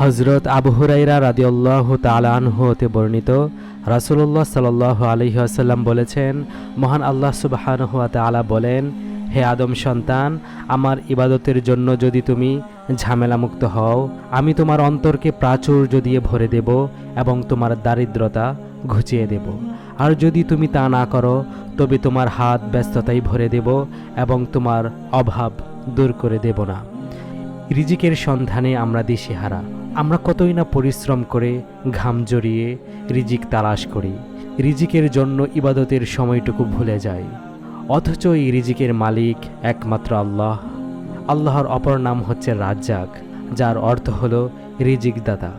হজরত আবু হুরাইরা রাদিউল্লাহ তালানহ হতে বর্ণিত রাসুল্লাহ সাল আলহিহাসাল্লাম বলেছেন, মহান আল্লাহ সুবাহানহ তালা বলেন, হে আদম সন্তান, আমার ইবাদতের জন্য যদি তুমি ঝামেলামুক্ত হও, আমি তোমার অন্তরকে প্রাচুর্য দিয়ে ভরে দেব এবং তোমার দারিদ্রতা ঘুচিয়ে দেব। আর যদি তুমি তা না করো, তবে তোমার হাত ব্যস্ততাই ভরে দেব এবং তোমার অভাব দূর করে দেব না। রিজিকের সন্ধানে আমরা দিশেহারা আমরা কতই না পরিশ্রম করে ঘাম জড়িয়ে রিজিক তালাশ করি। রিজিকের জন্য ইবাদতের সময়টুকু ভুলে যাই। অথচ এই রিজিকের মালিক একমাত্র আল্লাহ। আল্লাহর অপর নাম হচ্ছে রাজ্জাক, যার অর্থ হল রিজিক দাতা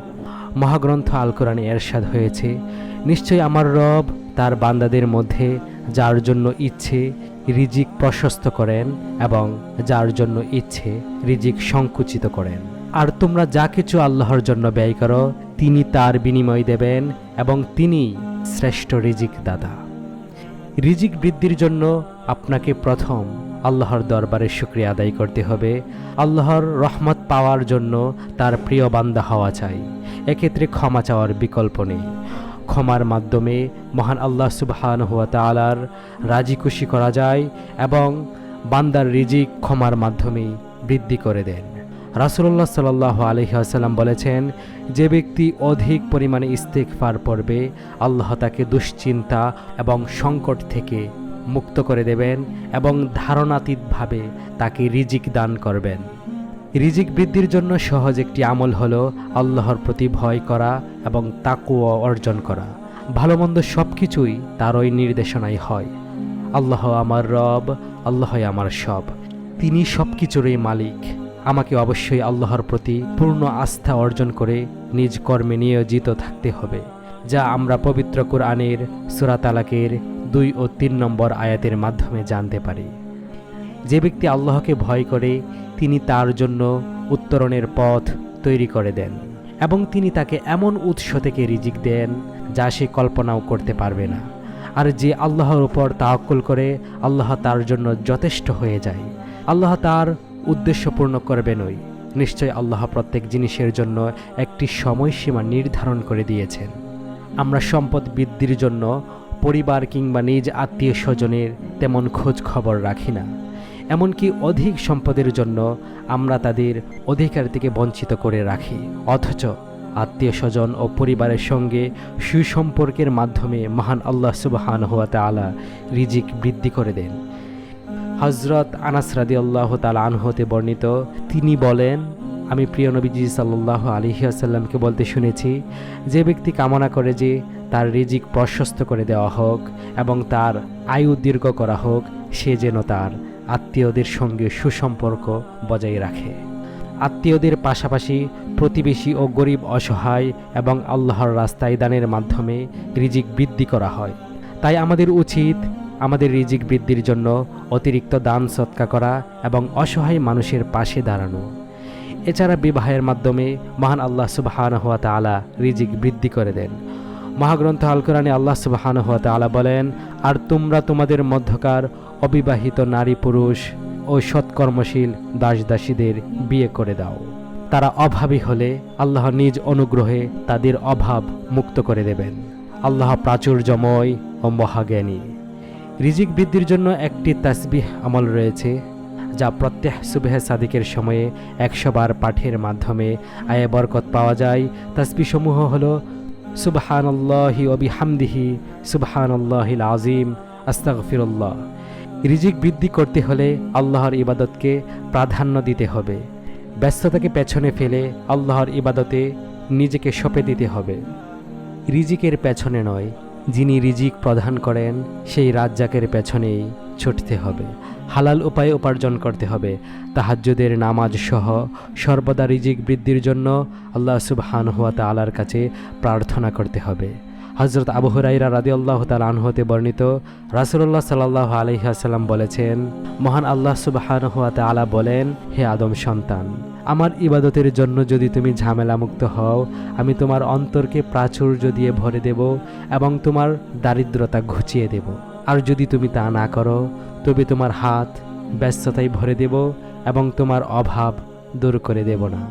মহাগ্রন্থ আল কোরআনে এরশাদ হয়েছে, নিশ্চয়ই আমার রব তার বান্দাদের মধ্যে যার জন্য ইচ্ছে রিজিক প্রশস্ত করেন এবং যার জন্য ইচ্ছে, রিজিক সংকুচিত করেন। আর তোমরা যা কিছু আল্লাহর জন্য ব্যয় করো, তিনি তার বিনিময় দেবেন এবং তিনি শ্রেষ্ঠ রিজিক দাদা রিজিক বৃদ্ধির জন্য আপনাকে প্রথম আল্লাহর দরবারে শুক্রিয়া আদায় করতে হবে। আল্লাহর রহমত পাওয়ার জন্য তার প্রিয় বান্দা হওয়া চাই। এক্ষেত্রে ক্ষমা চাওয়ার বিকল্প নেই। ক্ষমার মাধ্যমে মহান আল্লাহ সুবহান হুয়া তালার রাজি খুশি করা যায় এবং বান্দার রিজিক ক্ষমার মাধ্যমে বৃদ্ধি করে দেন। রাসুল্লাহ সাল আলহিহাসাল্লাম বলেছেন, যে ব্যক্তি অধিক পরিমাণে ইস্তেকফার পড়বে, আল্লাহ তাকে দুশ্চিন্তা এবং সংকট থেকে মুক্ত করে দেবেন এবং ধারণাতীতভাবে তাকে রিজিক দান করবেন। রিজিক বৃদ্ধির জন্য সহজ একটি আমল হল আল্লাহর প্রতি ভয় করা এবং তাকুয়া অর্জন করা। ভালো মন্দ সব কিছুই তারই নির্দেশনায় হয়। আল্লাহ আমার রব, আল্লাহই আমার সব। তিনি সব কিছুরই মালিক। আমাকে অবশ্যই আল্লাহর প্রতি পূর্ণ আস্থা অর্জন করে নিজ কর্মে নিয়োজিত থাকতে হবে, যা আমরা পবিত্র কোরআনের সুরাতালাকের দুই ও তিন নম্বর আয়াতের মাধ্যমে জানতে পারি। যে ব্যক্তি আল্লাহকে ভয় করে, তিনি তার জন্য উত্তরণের পথ তৈরি করে দেন এবং তিনি তাকে এমন উৎস থেকে রিজিক দেন যা সে কল্পনাও করতে পারবে না। আর যে আল্লাহর উপর তাওয়াক্কুল করে, আল্লাহ তার জন্য যথেষ্ট হয়ে যায়। আল্লাহ তার উদ্দেশ্য পূর্ণ করবেনই নিশ্চয় আল্লাহ প্রত্যেক জিনিসের জন্য একটি সময়সীমা নির্ধারণ করে দিয়েছেন। আমরা সম্পদ বৃদ্ধির জন্য পরিবার কিংবা নিজ আত্মীয় স্বজনের তেমন খোঁজ খবর রাখি না। এমনকি অধিক সম্পদের জন্য আমরা তাদের অধিকার থেকে বঞ্চিত করে রাখি। অথচ আত্মীয় স্বজন ও পরিবারের সঙ্গে সুসম্পর্কের মাধ্যমে মহান আল্লাহ সুবাহান হুয়া তালা রিজিক বৃদ্ধি করে দেন। হজরত আনাস রাদি আল্লাহ তালা আনহতে বর্ণিত, তিনি বলেন, আমি প্রিয় নবীজি সাল্লাহ আলহিয়াসাল্লামকে বলতে শুনেছি, যে ব্যক্তি কামনা করে যে তার রিজিক প্রশস্ত করে দেওয়া হোক এবং তার আয়ু দীর্ঘ করা হোক, সে যেন তার আত্মীয়দের সঙ্গে সুসম্পর্ক বজায় রাখে। আত্মীয়দের পাশাপাশি প্রতিবেশী ও গরিব অসহায় এবং আল্লাহর রাস্তায় দানের মাধ্যমে রিজিক বৃদ্ধি করা হয়। তাই আমাদের উচিত আমাদের রিজিক বৃদ্ধির জন্য অতিরিক্ত দান সৎকা করা এবং অসহায় মানুষের পাশে দাঁড়ানো। এছাড়া বিবাহের মাধ্যমে মহান আল্লাহ সুবাহান হাত তালা রিজিক বৃদ্ধি করে দেন। মহাগ্রন্থ আল কোরআনে আল্লাহ সুবাহান হাত তালা বলেন, আর তোমরা তোমাদের মধ্যকার অবিবাহিত নারী পুরুষ ও সৎকর্মশীল দাস দাসীদের বিয়ে করে দাও। তারা অভাবী হলে আল্লাহ নিজ অনুগ্রহে তাদের অভাব মুক্ত করে দেবেন। আল্লাহ প্রাচুর্যময় ও মহাজ্ঞানী। রিজিক বৃদ্ধির জন্য একটি তাসবিহ আমল রয়েছে, যা প্রত্যেক সুবেহ সাদিকের সময়ে একশো বার পাঠের মাধ্যমে আয়ে বরকত পাওয়া যায়। তাসবিসমূহ হল সুবহানাল্লাহি অবিহামদিহি আজিম আস্তাগফিরুল্লাহ। রিজিক বৃদ্ধি করতে হলে আল্লাহর ইবাদতকে প্রাধান্য দিতে হবে। ব্যস্ততাকে পেছনে ফেলে আল্লাহর ইবাদতে নিজেকে সঁপে দিতে হবে। রিজিকের পেছনে নয়, যিনি রিজিক প্রদান করেন, সেই রাজ্জাকের পেছনেই ছুটতে হবে। হালাল উপায়ে উপার্জন করতে হবে। তাহাজ্জুদের নামাজ সহ সর্বদা রিজিক বৃদ্ধির জন্য আল্লাহ সুবহান হুয়া তালার কাছে প্রার্থনা করতে হবে। হজরত আবু হুরাইরা রাদি আল্লাহ তাল আনহতে বর্ণিত রাসুল্লাহ সাল্লাহ আলহিহাসাল্লাম বলেছেন, মহান আল্লাহ সুবাহান হুয়া তালা বলেন, হে আদম সন্তান, আমার ইবাদতের জন্য যদি তুমি ঝামেলা মুক্ত হও, আমি তোমার অন্তরকে প্রাচুর্য দিয়ে ভরে দেব এবং তোমার দারিদ্রতা ঘুচিয়ে দেব। আর যদি তুমি তা না করো তবে তোমার হাত ব্যস্ততায় ভরে দেব এবং তোমার অভাব দূর করে দেব না।